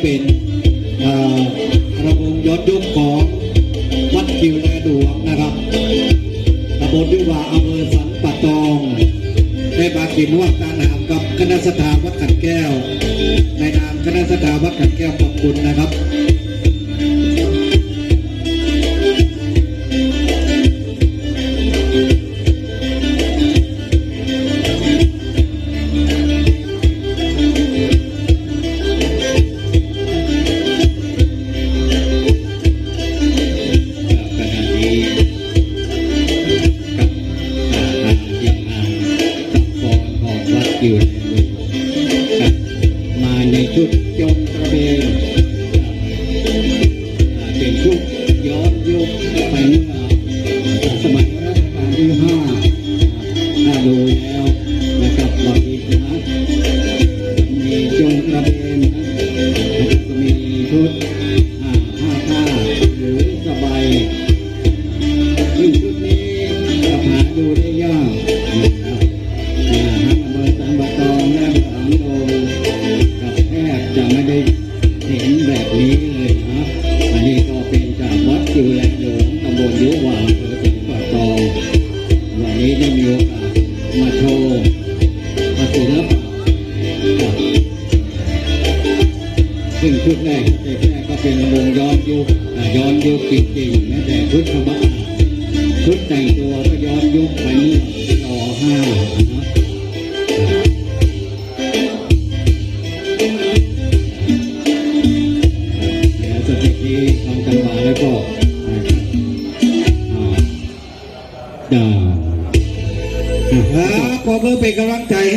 เป็นอาระวงย้อนยุคของวัดคิวนาดวงนะครับตำบลยุวาอำเภอสันป่าตอง ได้มากินร่วมกาหนามกับคณะสถาวัดขันแก้ว ในนามคณะสถาวัดขันแก้วขอบคุณนะครับ องวัดอยู่ในหลวมาในชุดจงกระเบนเป็นชุดย้อนยุคไปเมื่อ นี้ก็เป็นจากวัดจิวแลหลวงตำบลยุวาอำเภอสันปะตองวันนี้ได้มีโอกาสมาโชว์ศิลปะครับซึ่งชุดแรกเทปแรกก็เป็นวงย้อนยุคอ่ย้อนยุคจริงๆแม้แต่ชุดธรรมะชุดแต่งตัวก็ย้อนยุคไปเมื่อต่อห้านะ ดาขอเพื่อเป็นกำลังใจให้